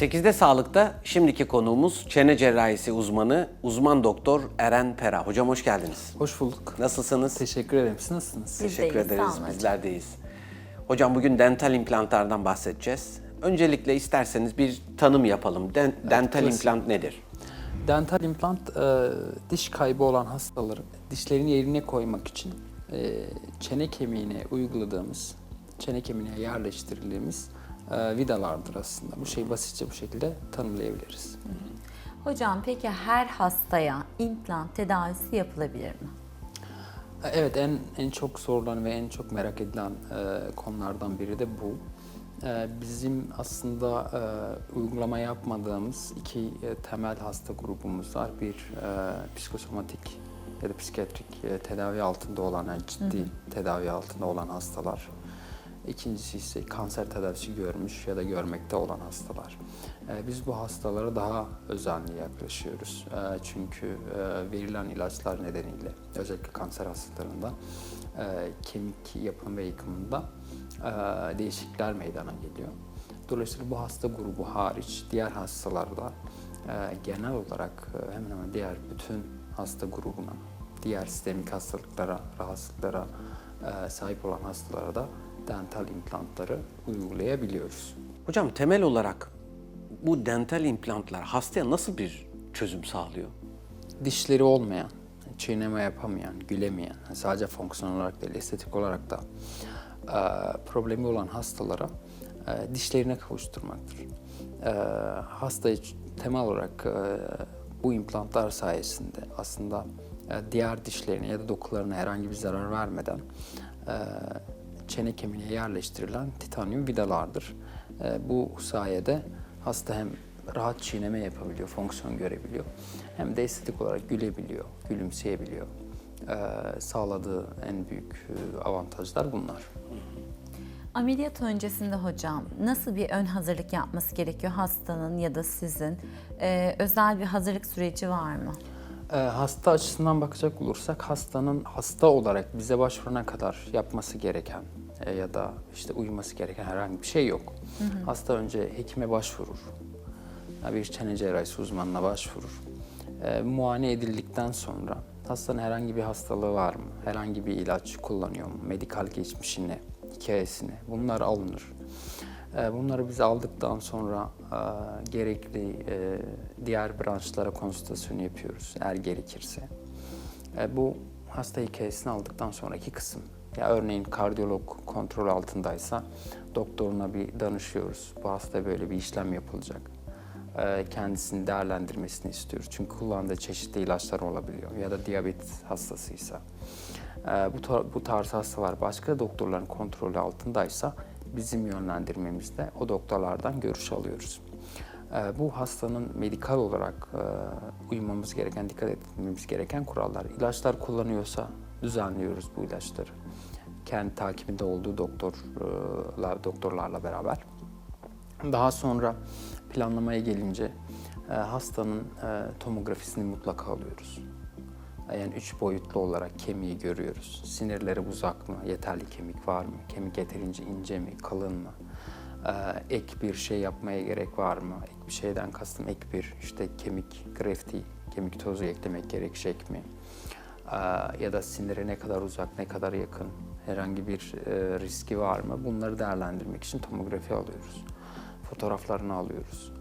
8'de Sağlık'ta şimdiki konuğumuz çene cerrahisi uzmanı, uzman doktor Eren Pera. Hocam hoş geldiniz. Hoş bulduk. Nasılsınız? Teşekkür ederim. Siz nasılsınız? Biz Teşekkür deyiz, ederiz. Bizler deyiz. Hocam bugün dental implantlardan bahsedeceğiz. Öncelikle isterseniz bir tanım yapalım. Den- dental klasik. implant nedir? Dental implant e, diş kaybı olan hastaları dişlerini yerine koymak için e, çene kemiğine uyguladığımız, çene kemiğine yerleştirdiğimiz e, vidalardır aslında. Bu şeyi basitçe bu şekilde tanımlayabiliriz. Hocam peki her hastaya implant tedavisi yapılabilir mi? E, Evet en en çok sorulan ve en çok merak edilen e, konulardan biri de bu. E, bizim aslında e, uygulama yapmadığımız iki e, temel hasta grubumuz var. Bir e, psikosomatik ya da psikiyatrik e, tedavi altında olan, yani ciddi tedavi altında olan hastalar. İkincisi ise kanser tedavisi görmüş ya da görmekte olan hastalar. E, Biz bu hastalara daha özenli yaklaşıyoruz. E, Çünkü e, verilen ilaçlar nedeniyle özellikle kanser hastalarında e, kemik yapım ve yıkımında e, değişiklikler meydana geliyor. Dolayısıyla bu hasta grubu hariç diğer hastalarda genel olarak hemen hemen diğer bütün hasta grubuna, diğer sistemik hastalıklara, rahatsızlıklara sahip olan hastalara da dental implantları uygulayabiliyoruz. Hocam temel olarak bu dental implantlar hastaya nasıl bir çözüm sağlıyor? Dişleri olmayan, çiğneme yapamayan, gülemeyen, sadece fonksiyon olarak değil, estetik olarak da e, problemi olan hastalara e, dişlerine kavuşturmaktır. E, hastayı temel olarak e, bu implantlar sayesinde aslında e, diğer dişlerine ya da dokularına herhangi bir zarar vermeden e, çene kemiğine yerleştirilen titanyum vidalardır. E, bu sayede hasta hem rahat çiğneme yapabiliyor, fonksiyon görebiliyor. Hem de estetik olarak gülebiliyor, gülümseyebiliyor. E, sağladığı en büyük e, avantajlar bunlar. Ameliyat öncesinde hocam nasıl bir ön hazırlık yapması gerekiyor hastanın ya da sizin? Ee, özel bir hazırlık süreci var mı? E, hasta açısından bakacak olursak hastanın hasta olarak bize başvurana kadar yapması gereken e, ya da işte uyması gereken herhangi bir şey yok. Hasta önce hekime başvurur. Ya Bir çene cerrahisi uzmanına başvurur. E, muayene edildikten sonra hastanın herhangi bir hastalığı var mı? Herhangi bir ilaç kullanıyor mu? Medikal geçmişini, hikayesini bunlar alınır. E, Bunları biz aldıktan sonra e, gerekli e, diğer branşlara konsültasyon yapıyoruz eğer gerekirse. E, Bu hasta hikayesini aldıktan sonraki kısım. Ya örneğin kardiyolog kontrol altındaysa doktoruna bir danışıyoruz. Bu hasta böyle bir işlem yapılacak. Kendisini değerlendirmesini istiyoruz. Çünkü kullandığı çeşitli ilaçlar olabiliyor ya da diyabet hastasıysa. Bu, bu tarz hastalar başka doktorların kontrolü altındaysa bizim yönlendirmemizde o doktorlardan görüş alıyoruz. E, Bu hastanın medikal olarak e, uymamız gereken, dikkat etmemiz gereken kurallar. İlaçlar kullanıyorsa düzenliyoruz bu ilaçları. Kendi takibinde olduğu doktorla, doktorlarla beraber. Daha sonra planlamaya gelince e, hastanın e, tomografisini mutlaka alıyoruz. Yani üç boyutlu olarak kemiği görüyoruz. Sinirleri uzak mı, yeterli kemik var mı, kemik yeterince ince mi, kalın mı, Ee, ek bir şey yapmaya gerek var mı, ek bir şeyden kastım ek bir işte kemik grefti, kemik tozu eklemek gerekecek mi, Ee, ya da sinire ne kadar uzak, ne kadar yakın, herhangi bir e, riski var mı, bunları değerlendirmek için tomografi alıyoruz. Fotoğraflarını alıyoruz.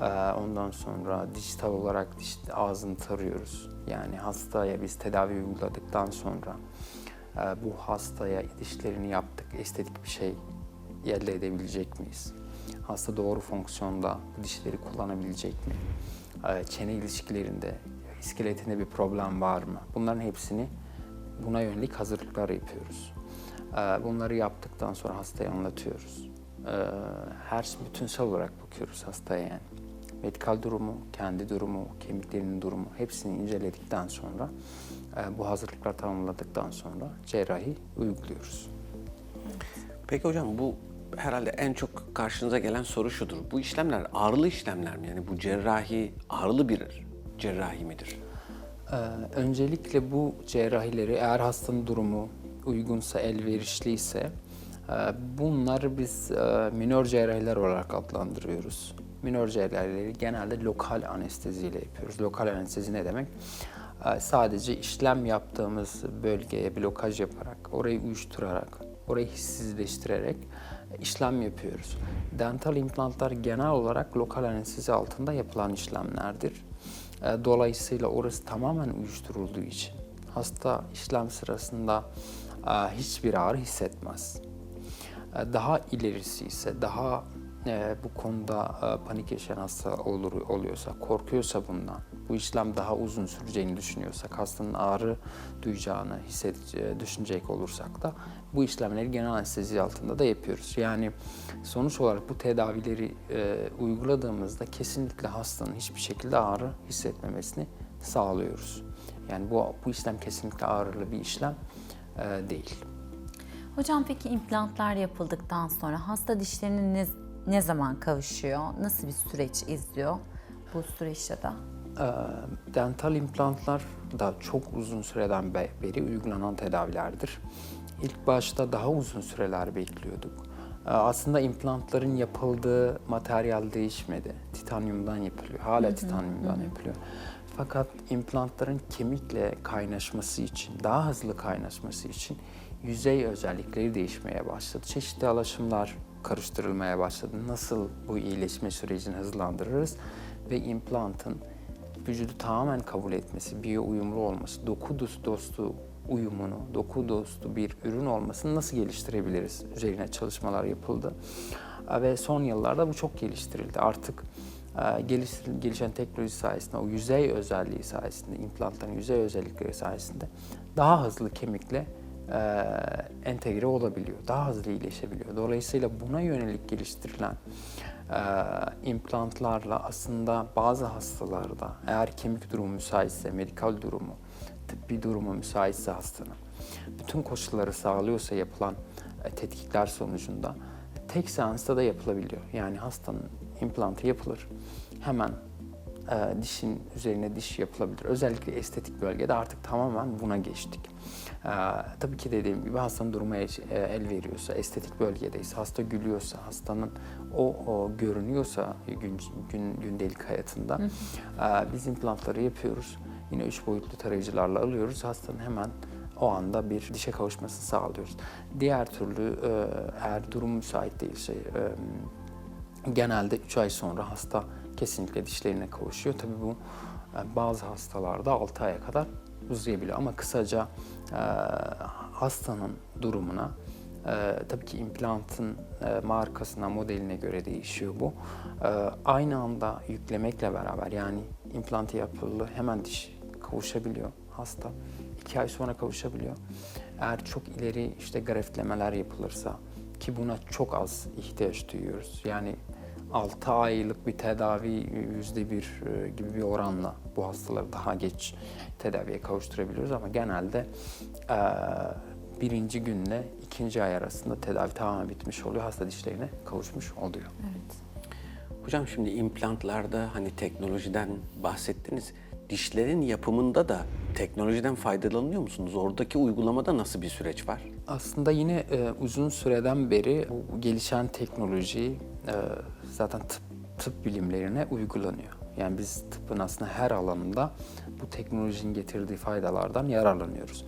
Ee, Ondan sonra dijital olarak ağzını tarıyoruz. Yani hastaya biz tedavi uyguladıktan sonra e, bu hastaya dişlerini yaptık, estetik bir şey elde edebilecek miyiz? Hasta doğru fonksiyonda dişleri kullanabilecek mi? Ee, Çene ilişkilerinde, iskeletinde bir problem var mı? Bunların hepsini buna yönelik hazırlıklar yapıyoruz. Ee, Bunları yaptıktan sonra hastaya anlatıyoruz. Her bütünsel olarak bakıyoruz hastaya yani. Medikal durumu, kendi durumu, kemiklerinin durumu hepsini inceledikten sonra e, bu hazırlıklar tamamladıktan sonra cerrahi uyguluyoruz. Peki hocam bu herhalde en çok karşınıza gelen soru şudur. Bu işlemler ağrılı işlemler mi? Yani bu cerrahi ağrılı bir cerrahi midir? Ee, öncelikle bu cerrahileri eğer hastanın durumu uygunsa, elverişliyse e, bunları biz e, minor cerrahiler olarak adlandırıyoruz. Minor cerrahileri genelde lokal anesteziyle yapıyoruz. Lokal anestezi ne demek? Ee, Sadece işlem yaptığımız bölgeye blokaj yaparak, orayı uyuşturarak, orayı hissizleştirerek işlem yapıyoruz. Dental implantlar genel olarak lokal anestezi altında yapılan işlemlerdir. Ee, Dolayısıyla orası tamamen uyuşturulduğu için hasta işlem sırasında e, hiçbir ağrı hissetmez. E, Daha ilerisi ise daha e, bu konuda e, panik yaşayan hasta olur oluyorsa, korkuyorsa bundan, bu işlem daha uzun süreceğini düşünüyorsak, hastanın ağrı duyacağını hisset, e, düşünecek olursak da bu işlemleri genel anestezi altında da yapıyoruz. Yani sonuç olarak bu tedavileri e, uyguladığımızda kesinlikle hastanın hiçbir şekilde ağrı hissetmemesini sağlıyoruz. Yani bu, bu işlem kesinlikle ağrılı bir işlem e, değil. Hocam peki implantlar yapıldıktan sonra hasta dişlerinin ne zaman kavuşuyor? Nasıl bir süreç izliyor bu süreçte de? Ee, dental implantlar da çok uzun süreden be- beri uygulanan tedavilerdir. İlk başta daha uzun süreler bekliyorduk. Ee, aslında implantların yapıldığı materyal değişmedi. Titanyumdan yapılıyor. Hala titanyumdan yapılıyor. Fakat implantların kemikle kaynaşması için, daha hızlı kaynaşması için yüzey özellikleri değişmeye başladı. Çeşitli alaşımlar karıştırılmaya başladı. Nasıl bu iyileşme sürecini hızlandırırız ve implantın vücudu tamamen kabul etmesi, biyo uyumlu olması, doku dostu, uyumunu, doku dostu bir ürün olmasını nasıl geliştirebiliriz? Üzerine çalışmalar yapıldı. Ve son yıllarda bu çok geliştirildi. Artık gelişen teknoloji sayesinde, o yüzey özelliği sayesinde, implantların yüzey özellikleri sayesinde daha hızlı kemikle entegre olabiliyor. Daha hızlı iyileşebiliyor. Dolayısıyla buna yönelik geliştirilen e, implantlarla aslında bazı hastalarda eğer kemik durumu müsaitse, medikal durumu, tıbbi durumu müsaitse hastanın, bütün koşulları sağlıyorsa yapılan e, tetkikler sonucunda tek seansta da yapılabiliyor. Yani hastanın implantı yapılır. Hemen e, dişin üzerine diş yapılabilir. Özellikle estetik bölgede artık tamamen buna geçtik. E, tabii ki dediğim gibi hastanın durumu el, e, el veriyorsa, estetik bölgedeyse, hasta gülüyorsa, hastanın o, o görünüyorsa gün, gün gündelik hayatında e, biz implantları yapıyoruz. Yine üç boyutlu tarayıcılarla alıyoruz. Hastanın hemen o anda bir dişe kavuşmasını sağlıyoruz. Diğer türlü e, eğer durum müsait değilse e, genelde 3 ay sonra hasta kesinlikle dişlerine kavuşuyor. Tabii bu e, bazı hastalarda 6 aya kadar uzayabiliyor ama kısaca e, hastanın durumuna e, tabii ki implantın e, markasına, modeline göre değişiyor bu. E, aynı anda yüklemekle beraber yani implantı yapıldı hemen diş kavuşabiliyor hasta. 2 ay sonra kavuşabiliyor. Eğer çok ileri işte graftlemeler yapılırsa ki buna çok az ihtiyaç duyuyoruz. Yani 6 aylık bir tedavi yüzde bir e, gibi bir oranla bu hastaları daha geç tedaviye kavuşturabiliyoruz ama genelde e, birinci günle ikinci ay arasında tedavi tamamen bitmiş oluyor. Hasta dişlerine kavuşmuş oluyor. Evet. Hocam şimdi implantlarda hani teknolojiden bahsettiniz. Dişlerin yapımında da teknolojiden faydalanıyor musunuz? Oradaki uygulamada nasıl bir süreç var? Aslında yine e, uzun süreden beri bu gelişen teknoloji e, zaten tıp, tıp bilimlerine uygulanıyor. Yani biz tıbbın aslında her alanında bu teknolojinin getirdiği faydalardan yararlanıyoruz.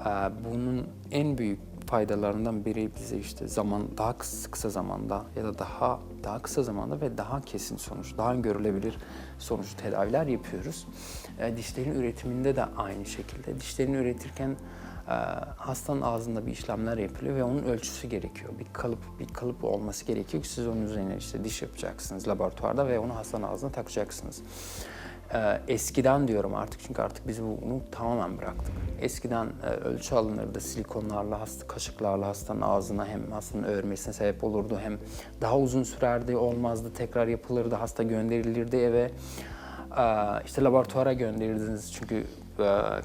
E, bunun en büyük faydalarından biri bize işte zaman daha kısa, zamanda ya da daha daha kısa zamanda ve daha kesin sonuç, daha görülebilir sonuç tedaviler yapıyoruz. E, dişlerin üretiminde de aynı şekilde. Dişlerini üretirken hastanın ağzında bir işlemler yapılıyor ve onun ölçüsü gerekiyor. Bir kalıp bir kalıp olması gerekiyor ki siz onun üzerine işte diş yapacaksınız laboratuvarda ve onu hastanın ağzına takacaksınız. Ee, eskiden diyorum artık çünkü artık biz bunu tamamen bıraktık. Eskiden e, ölçü alınırdı silikonlarla, hasta kaşıklarla hastanın ağzına hem hastanın öğürmesine sebep olurdu hem daha uzun sürerdi, olmazdı, tekrar yapılırdı, hasta gönderilirdi eve. Ee, işte laboratuvara gönderirdiniz çünkü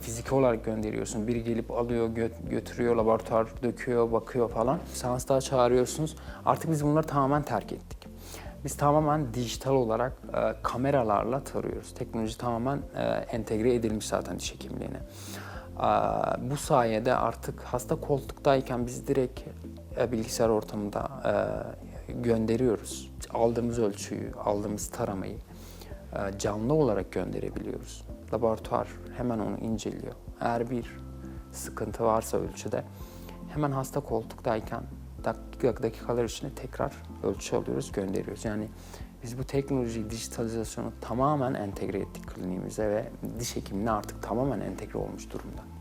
fiziki olarak gönderiyorsun. Biri gelip alıyor, gö- götürüyor, laboratuvar döküyor, bakıyor falan. Seans daha çağırıyorsunuz. Artık biz bunları tamamen terk ettik. Biz tamamen dijital olarak e, kameralarla tarıyoruz. Teknoloji tamamen e, entegre edilmiş zaten diş hekimliğine. E, bu sayede artık hasta koltuktayken biz direkt e, bilgisayar ortamında gönderiyoruz. Aldığımız ölçüyü, aldığımız taramayı e, canlı olarak gönderebiliyoruz. Laboratuvar hemen onu inceliyor. Eğer bir sıkıntı varsa ölçüde hemen hasta koltuktayken dakika, dakikalar içinde tekrar ölçü alıyoruz, gönderiyoruz. Yani biz bu teknolojiyi, dijitalizasyonu tamamen entegre ettik kliniğimize ve diş hekimliğine artık tamamen entegre olmuş durumda.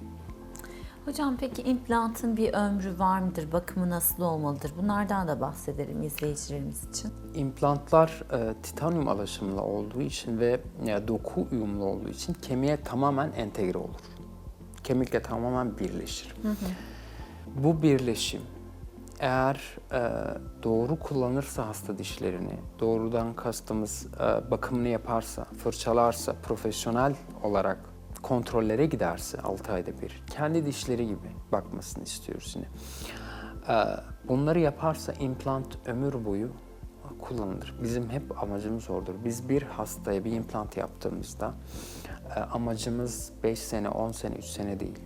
Hocam peki implantın bir ömrü var mıdır? Bakımı nasıl olmalıdır? Bunlardan da bahsedelim izleyicilerimiz için. İmplantlar e, titanyum alaşımlı olduğu için ve e, doku uyumlu olduğu için kemiğe tamamen entegre olur. Kemikle tamamen birleşir. Bu birleşim eğer e, doğru kullanırsa hasta dişlerini, doğrudan kastımız e, bakımını yaparsa, fırçalarsa, profesyonel olarak kontrollere giderse 6 ayda bir, kendi dişleri gibi bakmasını istiyoruz yine. E, bunları yaparsa implant ömür boyu kullanılır. Bizim hep amacımız odur. Biz bir hastaya bir implant yaptığımızda e, amacımız 5 sene, 10 sene, 3 sene değil.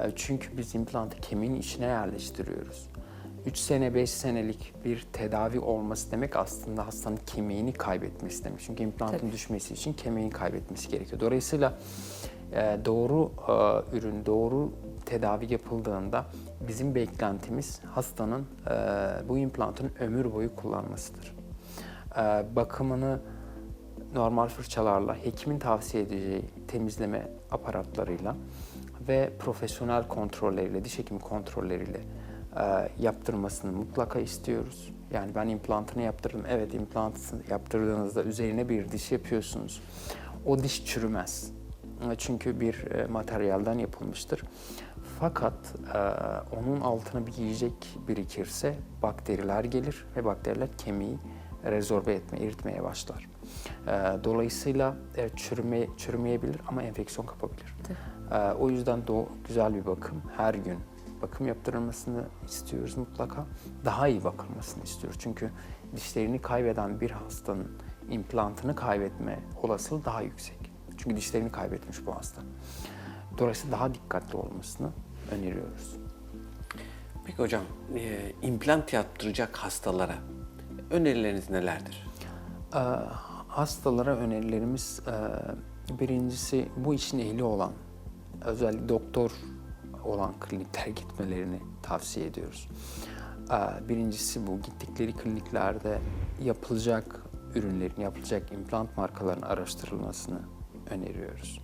E, Çünkü biz implantı kemiğin içine yerleştiriyoruz. 3 sene, 5 senelik bir tedavi olması demek aslında hastanın kemiğini kaybetmesi demek. Çünkü implantın Tabii. düşmesi için kemiğini kaybetmesi gerekiyor. Dolayısıyla doğru e, ürün, doğru tedavi yapıldığında bizim beklentimiz hastanın e, bu implantın ömür boyu kullanmasıdır. E, bakımını normal fırçalarla, hekimin tavsiye edeceği temizleme aparatlarıyla ve profesyonel kontrolleriyle, diş hekimi kontrolleriyle e, yaptırmasını mutlaka istiyoruz. Yani ben implantını yaptırdım. Evet implantını yaptırdığınızda üzerine bir diş yapıyorsunuz. O diş çürümez. E, Çünkü bir e, materyalden yapılmıştır. Fakat e, onun altına bir yiyecek birikirse bakteriler gelir ve bakteriler kemiği rezorbe etmeye, eritmeye başlar. E, dolayısıyla çürüme, çürümeyebilir ama enfeksiyon kapabilir. E, o yüzden de o güzel bir bakım her gün bakım yaptırılmasını istiyoruz mutlaka. Daha iyi bakılmasını istiyoruz. Çünkü dişlerini kaybeden bir hastanın implantını kaybetme olasılığı daha yüksek. Çünkü dişlerini kaybetmiş bu hasta. Dolayısıyla daha dikkatli olmasını öneriyoruz. Peki hocam, e, implant yaptıracak hastalara önerileriniz nelerdir? Ee, hastalara önerilerimiz e, birincisi bu işin ehli olan, özellikle doktor olan kliniklere gitmelerini tavsiye ediyoruz. Ee, birincisi bu, gittikleri kliniklerde yapılacak ürünlerin, yapılacak implant markalarının araştırılmasını öneriyoruz.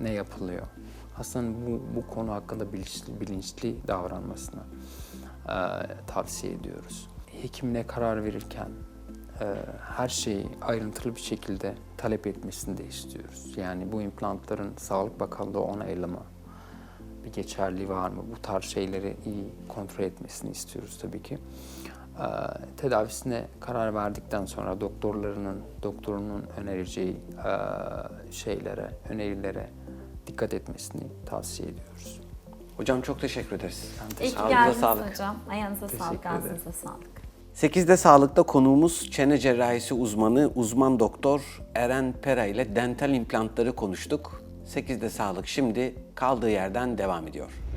Ne yapılıyor? Hastanın bu, bu konu hakkında bilinçli, bilinçli davranmasını e, tavsiye ediyoruz. Hekimine karar verirken e, her şeyi ayrıntılı bir şekilde talep etmesini de istiyoruz. Yani bu implantların Sağlık Bakanlığı onaylama, bir geçerliği var mı? Bu tarz şeyleri iyi kontrol etmesini istiyoruz tabii ki. E, tedavisine karar verdikten sonra doktorlarının, doktorunun önereceği e, şeylere, önerilere dikkat etmesini tavsiye ediyoruz. Hocam çok teşekkür ederiz. İyi ki Ağzınıza geldiniz sağlık. hocam. Ayağınıza sağlık, Teşekkür ederim. ağzınıza sağlık. 8'de Sağlık'ta konuğumuz çene cerrahisi uzmanı, uzman doktor Eren Pera ile dental implantları konuştuk. 8'de Sağlık şimdi kaldığı yerden devam ediyor.